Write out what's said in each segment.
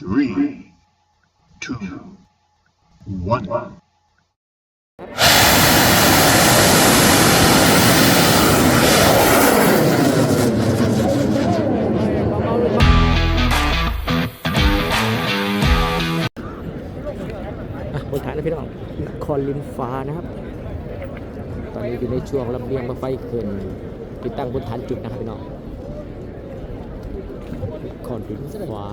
three, two, one. บนฐานนะพี่น้องนครลินฟ้านะครับ ตอนนี้อยู่ในช่วงลำเลียงมาไฟเกินติดตั้งบนฐานจุดนะครับพี่น้อง ครลิฟ้า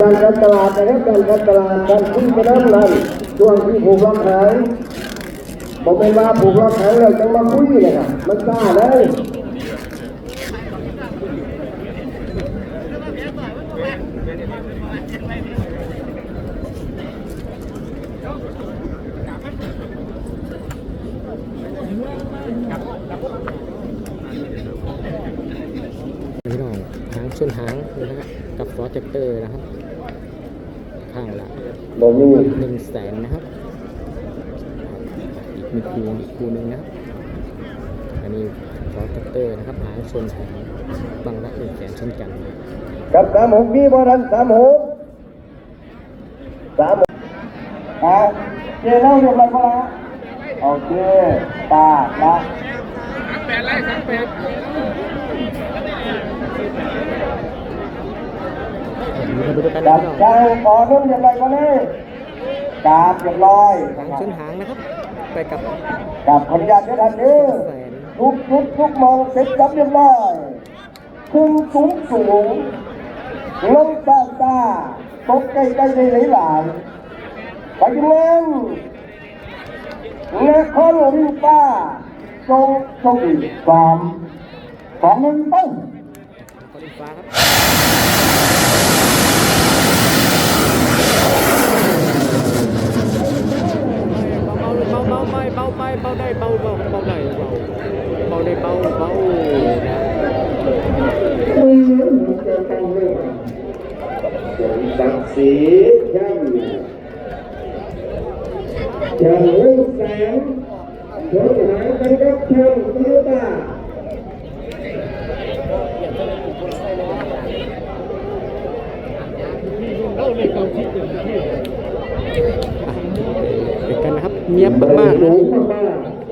การการตลาดนะครับการการตลาดการขึ้นไปน้ำนั่นช่วงที่ผูกร้องขายบอกเป็นว่าผูกร้องขายเราจะมาคุยเลยครับมันกล้าเลย พี่น้องหางชนหางนะฮะกับฟอร์เจคเตอร์นะครับ ข้างละบอกมีหนึ่งแสนนะครับอีกมีคูอีกคูหนึ่งนะครับอันนี้ฟอร์เจคเตอร์นะครับหางชนหางบางละหนึ่งแสนเช่นกันนะกับสามหกมีบ่ทันสามหก สามหกอะเจเล่าเรียบร้อยก็ละโอเคตาละดูมาดูด้วยกันจับเจ้าขอนุ่มเรียบร้อยก็เลยกาบเรียบร้อยหางชนหางนะครับ ไปกับกับขออนุญาตด้วยท่านเด้อแสนทุกทุกทุกมองเสร็จจับเรียบร้อยขึ้นสูงสูงลงตาตา ตกใกล้ใกล้ในหลายหลายไปยังเงินเงาคอนวิป้าทรงทรงอีสามสองหนึ่งต้องนครลินฟ้าครับเบาเบาเบาไปเบาไปเบาได้เบาเบาเบาได้เบาเบาได้เบาเบานะ ศักดิ์ศรีแช่มแช่มเรื่งแสงชนหางกันกับแช่มพิวตาเป็นกันนะครับเงียบมากๆนะ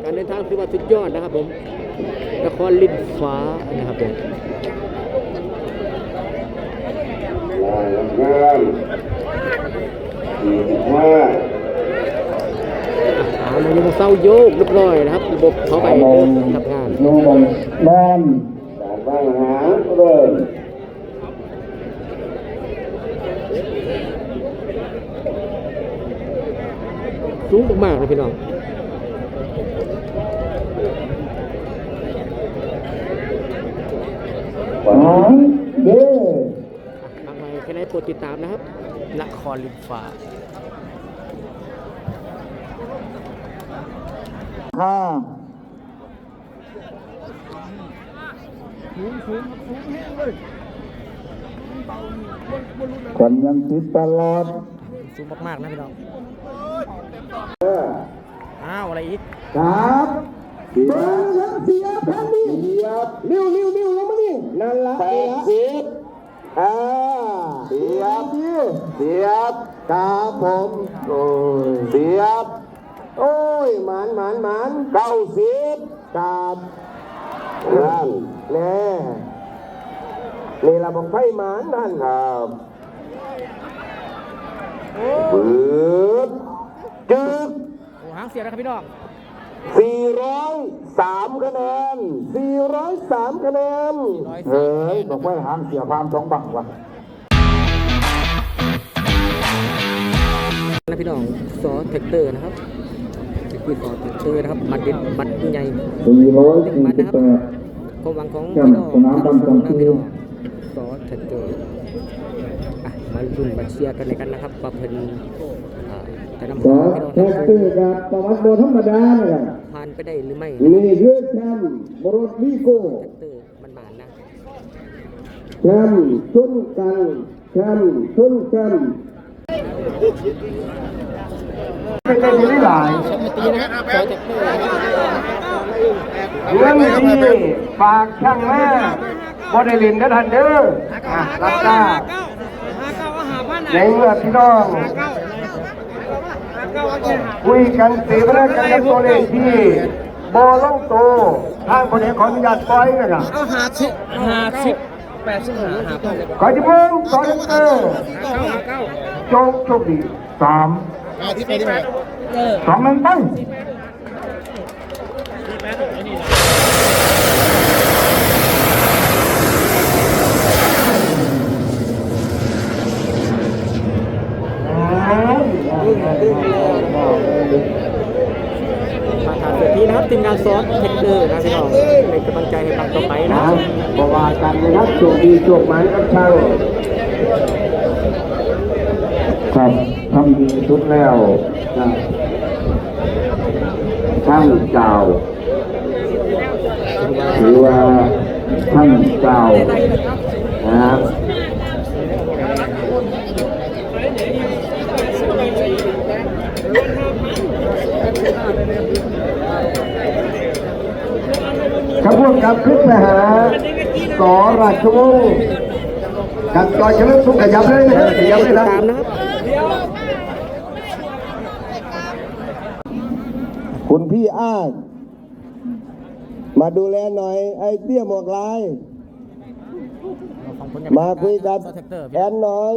การเดินทางถือว่าสุดยอดนะครับผมนครลินฟ้านะครับผมลายงาม สี่สิบห้ามันยังเศร้าโยกเรียบร้อยนะครับระบบเขาไปเริ่มทำงานนุ่มน่นการวางหาเริ่มสูงมากๆเลยพี่น้องหวานเด้อทางไปแค่ไหนโปรดติดตามนะครับ นครลินฟ้าห้าคนยังติดตลอด สูงมากๆนะพี่น้องอ้าวอะไรอีกครับเบอร์ยังเสียแผ่นดินนิ้วนิ้วนิ้วลงมานี่นั่นละแปดสิบอ่าเสียบเสียบครับผมโอ้ยเสียบ โอ้ยหมานหมานหมานเก้าสิบครับนั่นแน่นี่เราบอกไฟหมานนั่นครับปืดจึกโอ้หางเสียแล้วครับพี่น้อง403คะแนน403คะแนนเฮ้ยบอกว่าหางเสียความสองบังวะ นะพี่น้องซอแท็กเตอร์นะครับนี่คือซอแท็กเตอร์นะครับบัตรเด็ดบัตรใหญ่448ความหวังของแชมพี่ป์น้องสนามดำชาวจำนะปีพี่น้องซอแท็กเตอร์อะมาลุ้นมาเชียร์กันในกันนะครับว่าเพิ่นอ่าจะนำสอพาพี่น้องแท็กซี่กับประวัติโบธรรมดาเนี่ยแหละผ่านไปได้หรือไม่นี่คือแชมป์บรดลีโก้แท็กเตอร์มันบานนะแชมป์ชนกันแชมป์ชนแชมป์ เป็นได้ดีหลายเรื่องที่ฝากช่างแม่บอดลินได้ทันเด้อรับทราบในเมื่อพี่น้องคุยกันสีพนักกันกับตัวเลขที่บอล่องโตทางบริขออนุญาตปล่อยนะครับเอาหาสิบหาสิบ แปดสิบหาหาพันขอจะเพิ่มสอนเตอร์โจงโชคดีสามสองหนึ่งไปมาถามเดีนะครับทีมงานซอสแท็กเตอร์นะพี่น้องเป็นกำลังใจให้ปังต่อไปนะนะเพราะว่ากันนะครับโชคดีโชคหมันกับช่าครับทำดีสุดแล้วช่างเจ้าหรือว่าช่างเจ้านะครับ ขบวนการขึ้นไปหาสอราชวงศ์กันต่อยเฉลิมสุขขยับเลยนะครับขยับเลยนะตามนะครับคุณพี่อ้าง มาดูแลหน่อย ไอ้เตี้ยหมวกลาย มาคุยกับซอสแท็กเตอร์แอนหน่อย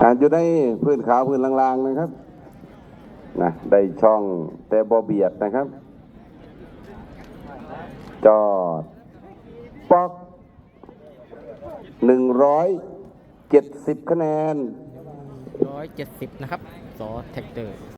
อ่าอยู่ในพื้นขาวพื้นลางๆนะครับนะได้ช่องแต่บอเบียดนะครับ จอดปอกหนึ่งร้อยเจ็ดสิบคะแนน ร้อยเจ็ดสิบนะครับ ซอสแท็กเตอร์